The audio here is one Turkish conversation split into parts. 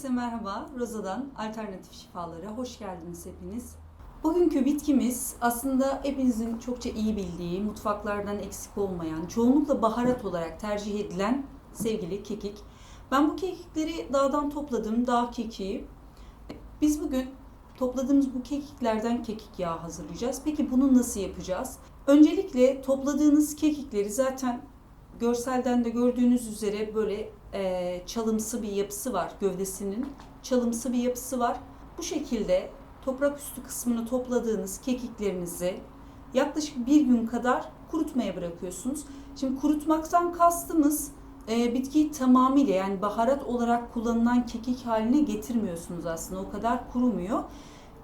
Herkese merhaba. Roza'dan Alternatif Şifalara hoş geldiniz hepiniz. Bugünkü bitkimiz aslında hepinizin çokça iyi bildiği, mutfaklardan eksik olmayan, çoğunlukla baharat olarak tercih edilen sevgili kekik. Ben bu kekikleri dağdan topladım, dağ kekiği. Biz bugün topladığımız bu kekiklerden kekik yağı hazırlayacağız. Peki bunu nasıl yapacağız? Öncelikle topladığınız kekikleri zaten görselden de gördüğünüz üzere böyle e, çalımsı bir yapısı var gövdesinin. Çalımsı bir yapısı var. Bu şekilde toprak üstü kısmını topladığınız kekiklerinizi yaklaşık bir gün kadar kurutmaya bırakıyorsunuz. Şimdi kurutmaktan kastımız e, bitkiyi tamamıyla yani baharat olarak kullanılan kekik haline getirmiyorsunuz aslında. O kadar kurumuyor.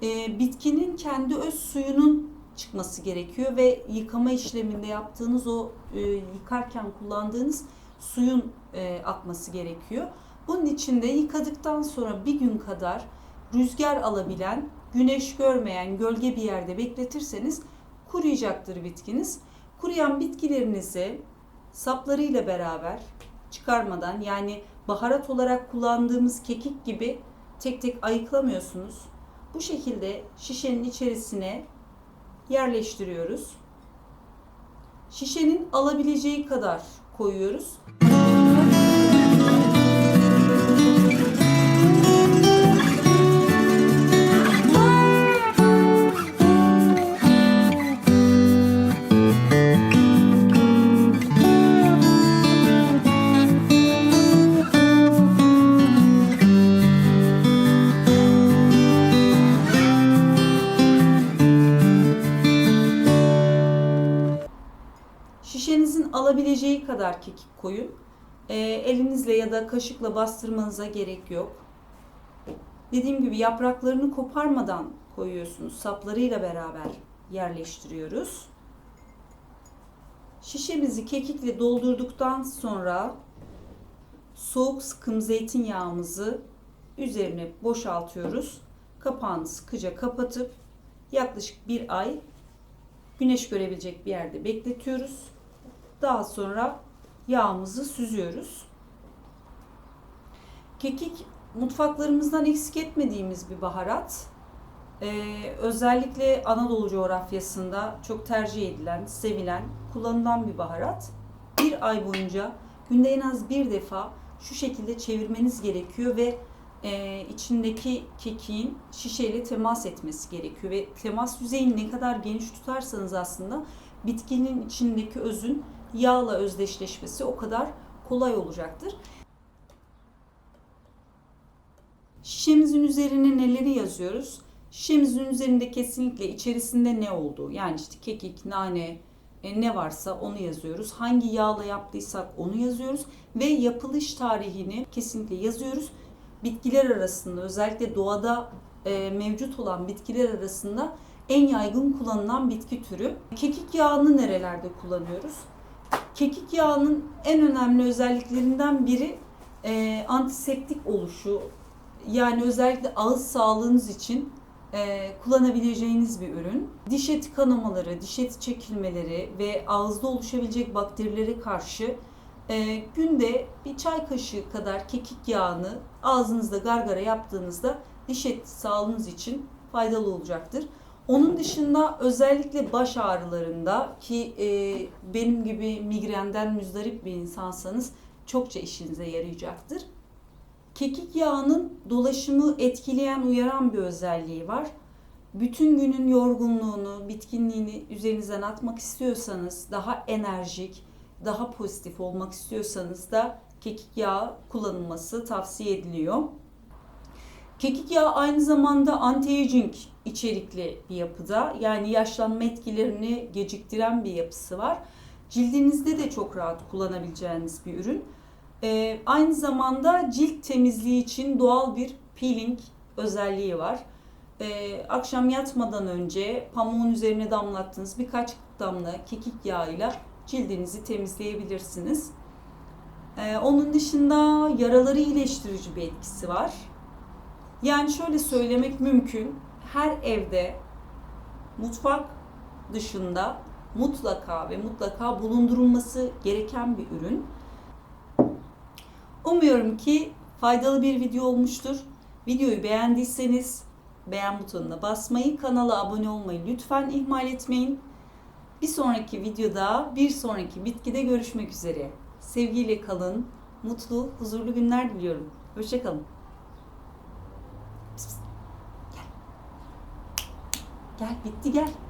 E, bitkinin kendi öz suyunun çıkması gerekiyor ve yıkama işleminde yaptığınız o e, yıkarken kullandığınız suyun e, akması gerekiyor. Bunun için de yıkadıktan sonra bir gün kadar rüzgar alabilen, güneş görmeyen, gölge bir yerde bekletirseniz kuruyacaktır bitkiniz. Kuruyan bitkilerinizi saplarıyla beraber çıkarmadan yani baharat olarak kullandığımız kekik gibi tek tek ayıklamıyorsunuz. Bu şekilde şişenin içerisine yerleştiriyoruz. Şişenin alabileceği kadar koyuyoruz. Alabileceği kadar kekik koyun. Ee, elinizle ya da kaşıkla bastırmanıza gerek yok. Dediğim gibi yapraklarını koparmadan koyuyorsunuz. Saplarıyla beraber yerleştiriyoruz. Şişemizi kekikle doldurduktan sonra soğuk sıkım zeytinyağımızı üzerine boşaltıyoruz. Kapağını sıkıca kapatıp yaklaşık bir ay güneş görebilecek bir yerde bekletiyoruz. Daha sonra yağımızı süzüyoruz. Kekik mutfaklarımızdan eksik etmediğimiz bir baharat. Ee, özellikle Anadolu coğrafyasında çok tercih edilen, sevilen, kullanılan bir baharat. Bir ay boyunca günde en az bir defa şu şekilde çevirmeniz gerekiyor ve e, içindeki kekiğin şişeyle temas etmesi gerekiyor ve temas yüzeyini ne kadar geniş tutarsanız aslında bitkinin içindeki özün yağla özdeşleşmesi o kadar kolay olacaktır. Şişemizin üzerine neleri yazıyoruz? Şişemizin üzerinde kesinlikle içerisinde ne olduğu yani işte kekik, nane, e, ne varsa onu yazıyoruz. Hangi yağla yaptıysak onu yazıyoruz ve yapılış tarihini kesinlikle yazıyoruz bitkiler arasında özellikle doğada e, mevcut olan bitkiler arasında en yaygın kullanılan bitki türü. Kekik yağını nerelerde kullanıyoruz? Kekik yağının en önemli özelliklerinden biri e, antiseptik oluşu. Yani özellikle ağız sağlığınız için e, kullanabileceğiniz bir ürün. Diş eti kanamaları, diş eti çekilmeleri ve ağızda oluşabilecek bakterilere karşı e, günde bir çay kaşığı kadar kekik yağını ağzınızda gargara yaptığınızda diş eti sağlığınız için faydalı olacaktır. Onun dışında özellikle baş ağrılarında ki e, benim gibi migrenden müzdarip bir insansanız çokça işinize yarayacaktır. Kekik yağının dolaşımı etkileyen, uyaran bir özelliği var. Bütün günün yorgunluğunu, bitkinliğini üzerinizden atmak istiyorsanız daha enerjik, daha pozitif olmak istiyorsanız da kekik yağı kullanılması tavsiye ediliyor. Kekik yağı aynı zamanda anti-aging içerikli bir yapıda. Yani yaşlanma etkilerini geciktiren bir yapısı var. Cildinizde de çok rahat kullanabileceğiniz bir ürün. Ee, aynı zamanda cilt temizliği için doğal bir peeling özelliği var. Ee, akşam yatmadan önce pamuğun üzerine damlattığınız birkaç damla kekik yağıyla cildinizi temizleyebilirsiniz. Ee, onun dışında yaraları iyileştirici bir etkisi var. Yani şöyle söylemek mümkün. Her evde mutfak dışında mutlaka ve mutlaka bulundurulması gereken bir ürün. Umuyorum ki faydalı bir video olmuştur. Videoyu beğendiyseniz beğen butonuna basmayı, kanala abone olmayı lütfen ihmal etmeyin. Bir sonraki videoda, bir sonraki bitkide görüşmek üzere. Sevgiyle kalın, mutlu, huzurlu günler diliyorum. Hoşçakalın. Gel, bitti gel.